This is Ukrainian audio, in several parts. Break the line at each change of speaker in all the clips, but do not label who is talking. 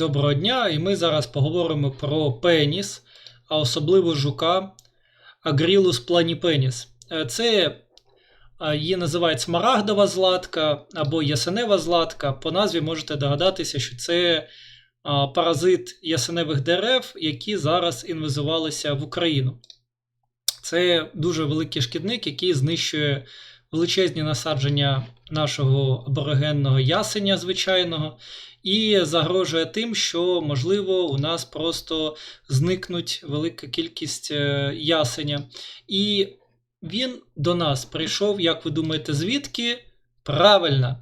Доброго дня, і ми зараз поговоримо про пеніс, а особливо жука Агрілус планіпеніс. Е, Це е, її називають смарагдова златка або ясенева златка. По назві можете догадатися, що це е, паразит ясеневих дерев, які зараз інвазувалися в Україну. Це дуже великий шкідник, який знищує величезні насадження нашого аборигенного ясеня звичайного, і загрожує тим, що, можливо, у нас просто зникнуть велика кількість е, ясеня. І він до нас прийшов, як ви думаєте, звідки? Правильно.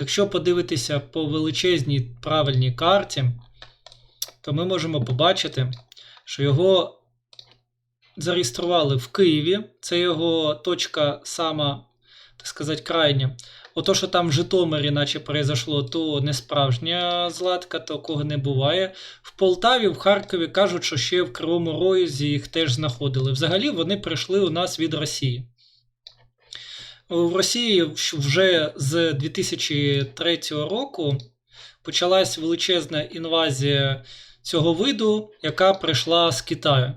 Якщо подивитися по величезній правильній карті, то ми можемо побачити, що його зареєстрували в Києві. Це його точка сама, так сказати, крайня. Ото, що там в Житомирі, наче произошло, то не справжня златка, такого не буває. В Полтаві, в Харкові кажуть, що ще в Кривому Розі їх теж знаходили. Взагалі вони прийшли у нас від Росії. В Росії вже з 2003 року почалась величезна інвазія цього виду, яка прийшла з Китаю.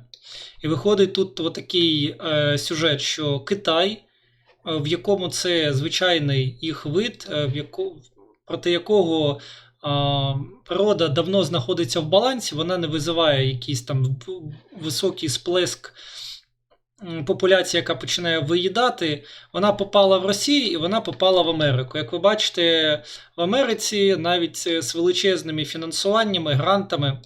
І виходить тут такий е, сюжет, що Китай, е, в якому це звичайний їх вид, е, в яко, проти якого е, природа давно знаходиться в балансі, вона не визиває якийсь там високий сплеск популяції, яка починає виїдати, вона попала в Росію і вона попала в Америку. Як ви бачите, в Америці навіть з величезними фінансуваннями, грантами.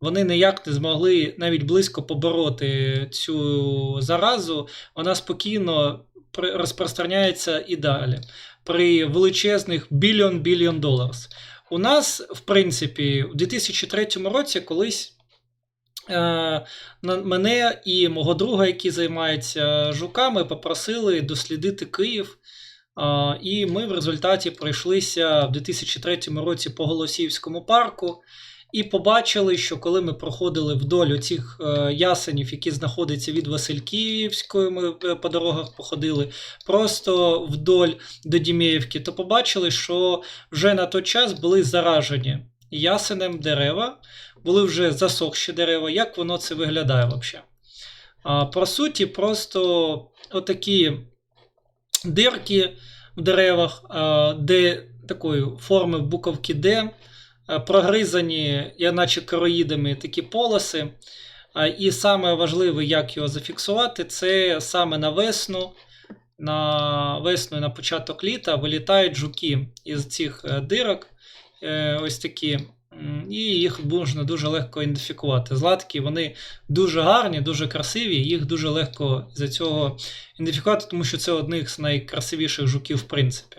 Вони ніяк не змогли навіть близько побороти цю заразу. Вона спокійно розпространяється і далі при величезних біліон доларів. У нас, в принципі, у 2003 році колись е, мене і мого друга, який займається жуками, попросили дослідити Київ. І ми в результаті пройшлися в 2003 році по Голосіївському парку. І побачили, що коли ми проходили вдоль цих е, ясенів, які знаходяться від Васильківської, ми е, по дорогах походили, просто вдоль до Дімєївки, то побачили, що вже на той час були заражені ясенем дерева, були вже засохші дерева. Як воно це виглядає взагалі? По суті, просто отакі дирки в деревах, де такої форми буковки Д. Е, прогризані, наче короїдами такі полоси. Е, і саме важливе, як його зафіксувати, це саме на весну. На весну і на початок літа вилітають жуки із цих е, дирок. Ось такі. І їх можна дуже легко ідентифікувати. Златки вони дуже гарні, дуже красиві, їх дуже легко за цього ідентифікувати, тому що це одних з найкрасивіших жуків, в принципі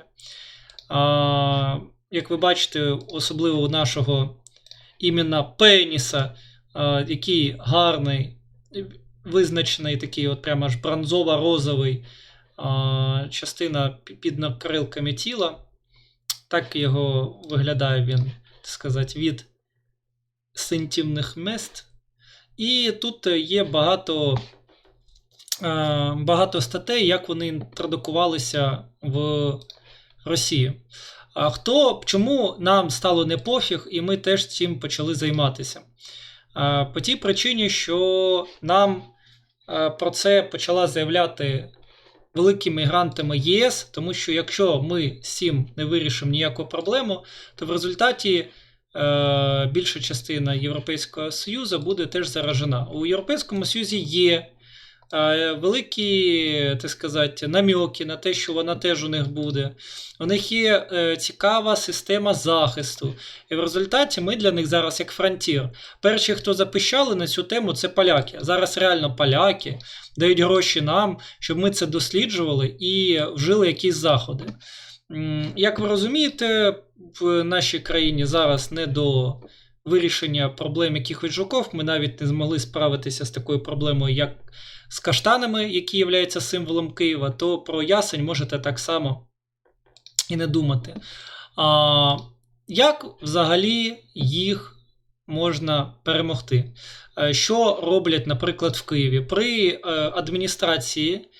як ви бачите, особливо у нашого іменно пеніса, який гарний, визначений такий от прямо аж бронзово-розовий частина під накрилками тіла. Так його виглядає він, так сказати, від синтівних мест. І тут є багато багато статей, як вони інтродукувалися в Росію. А хто чому нам стало не пофіг, і ми теж цим почали займатися? По тій причині, що нам про це почала заявляти великими грантами ЄС, тому що якщо ми з цим не вирішимо ніяку проблему, то в результаті більша частина Європейського Союзу буде теж заражена. У Європейському Союзі є великі, так сказати, наміки на те, що вона теж у них буде. У них є е, цікава система захисту. І в результаті ми для них зараз як фронтір. Перші, хто запищали на цю тему, це поляки. Зараз реально поляки дають гроші нам, щоб ми це досліджували і вжили якісь заходи. Як ви розумієте, в нашій країні зараз не до вирішення проблем якихось жуков. Ми навіть не змогли справитися з такою проблемою, як з каштанами, які являються символом Києва, то про ясень можете так само і не думати. А, Як взагалі їх можна перемогти? Е, що роблять, наприклад, в Києві? При е, адміністрації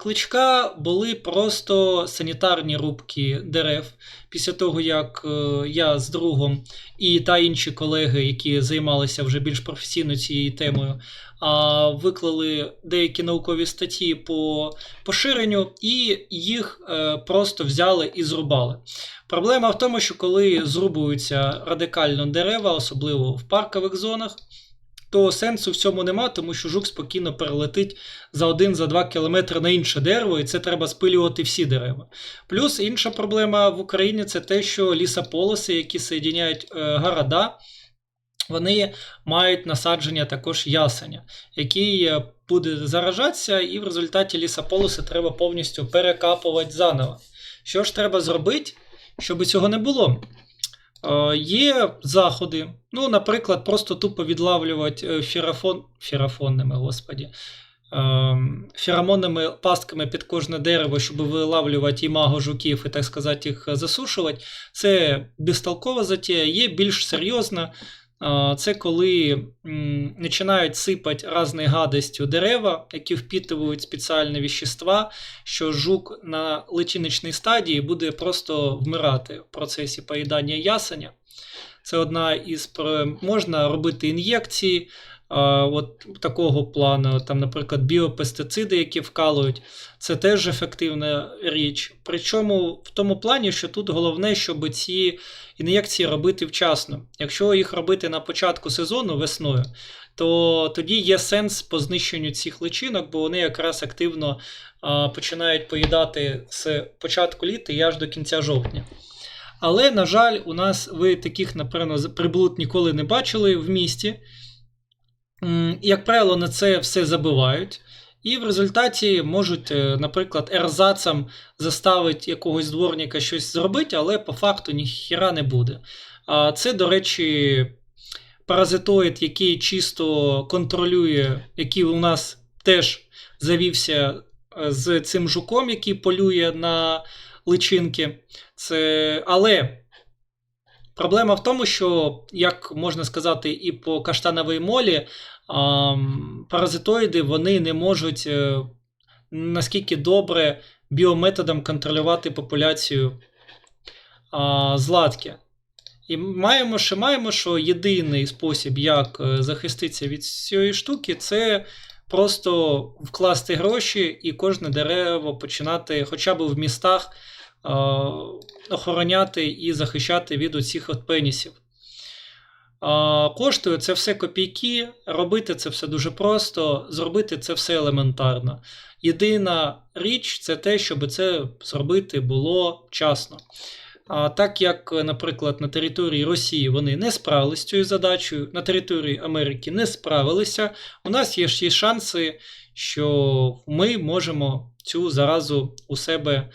кличка були просто санітарні рубки дерев. Після того, як е, я з другом і та інші колеги, які займалися вже більш професійно цією темою, виклали деякі наукові статті по поширенню, і їх е, просто взяли і зрубали. Проблема в тому, що коли зрубуються радикально дерева, особливо в паркових зонах, то сенсу в цьому нема, тому що жук спокійно перелетить за 1-2 кілометри на інше дерево, і це треба спилювати всі дерева. Плюс інша проблема в Україні це те, що лісополоси, які соєдиняють е, города, вони мають насадження також ясеня, який е, буде заражатися, і в результаті лісополоси треба повністю перекапувати заново. Що ж треба зробити, щоб цього не було? Е, Є заходи, ну, наприклад, просто тупо відлавлювати е, ферафон, господі, е, феромонними пастками під кожне дерево, щоб вилавлювати імаго жуків і, так сказати, їх засушувати. Це безтолкова затія, є більш серйозна. Це коли починають сипати різною гадостю дерева, які впітують спеціальні віщества, що жук на личиночній стадії буде просто вмирати в процесі поїдання ясеня. Це одна із можна робити ін'єкції. От такого плану, там, наприклад, біопестициди, які вкалують, це теж ефективна річ. Причому в тому плані, що тут головне, щоб ці ін'єкції робити вчасно. Якщо їх робити на початку сезону весною, то тоді є сенс по знищенню цих личинок, бо вони якраз активно а, починають поїдати з початку літа і аж до кінця жовтня. Але, на жаль, у нас ви таких, напевно, приблуд ніколи не бачили в місті. Як правило, на це все забивають. І в результаті можуть, е, наприклад, ерзацам заставити якогось дворника щось зробити, але по факту ніхіра не буде. А це, до речі, паразитоїд, який чисто контролює, який у нас теж завівся е, з цим жуком, який полює на личинки. Це... Але проблема в тому, що, як можна сказати, і по каштановій молі, паразитоїди вони не можуть е, наскільки добре біометодом контролювати популяцію златки. І маємо, що маємо, що єдиний спосіб, як е, захиститися від цієї штуки, це просто вкласти гроші і кожне дерево починати, хоча б в містах, охороняти і захищати від от пенісів. А, Коштує це все копійки, робити це все дуже просто, зробити це все елементарно. Єдина річ це те, щоб це зробити було вчасно. А так як, наприклад, на території Росії вони не справилися з цією задачею, на території Америки не справилися, у нас є ще шанси, що ми можемо цю заразу у себе,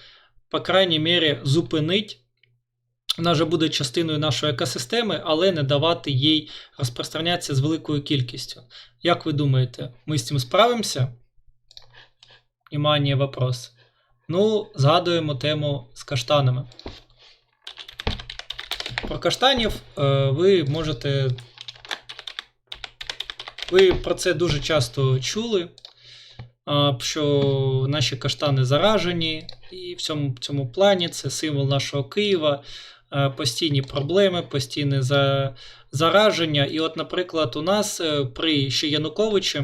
по крайній мірі, зупинити. Вона вже буде частиною нашої екосистеми, але не давати їй розпространятися з великою кількістю. Як ви думаєте, ми з цим справимося? Іманія вопрос. Ну, згадуємо тему з каштанами. Про каштанів е, ви можете. Ви про це дуже часто чули, що наші каштани заражені, і в цьому, цьому плані це символ нашого Києва, е, постійні проблеми, постійне за, зараження. І, от, наприклад, у нас е, при ще Януковичі,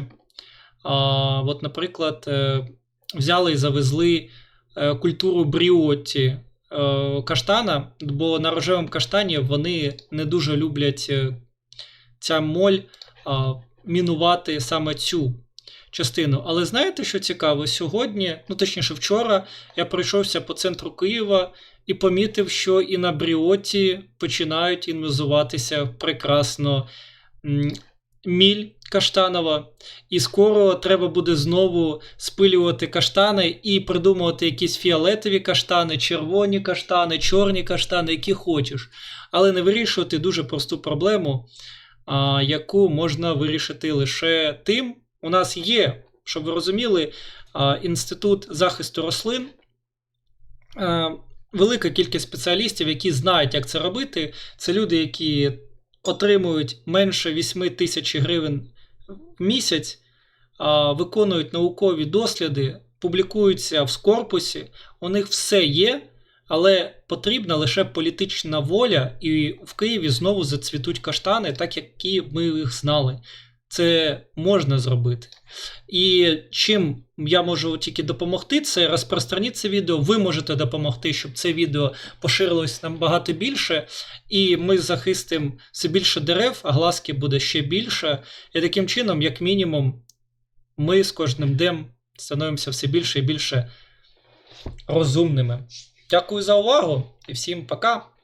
а, от, наприклад, е, взяли і завезли е, культуру бріотті е, каштана, бо на рожевому каштані вони не дуже люблять е, ця моль мінувати саме цю частину. Але знаєте, що цікаво? Сьогодні, ну точніше, вчора, я пройшовся по центру Києва і помітив, що і на бріоті починають інвазуватися прекрасно міль каштанова. І скоро треба буде знову спилювати каштани і придумувати якісь фіолетові каштани, червоні каштани, чорні каштани, які хочеш. Але не вирішувати дуже просту проблему, яку можна вирішити лише тим. У нас є, щоб ви розуміли, інститут захисту рослин. Велика кількість спеціалістів, які знають, як це робити. Це люди, які отримують менше 8 тисяч гривень в місяць, виконують наукові досліди, публікуються в корпусі, у них все є, але потрібна лише політична воля, і в Києві знову зацвітуть каштани, так які ми їх знали. Це можна зробити. І чим я можу тільки допомогти, це розпространіть це відео. Ви можете допомогти, щоб це відео поширилось набагато більше, і ми захистимо все більше дерев, а глазки буде ще більше. І таким чином, як мінімум, ми з кожним днем становимося все більше і більше розумними. Дякую за увагу і всім пока!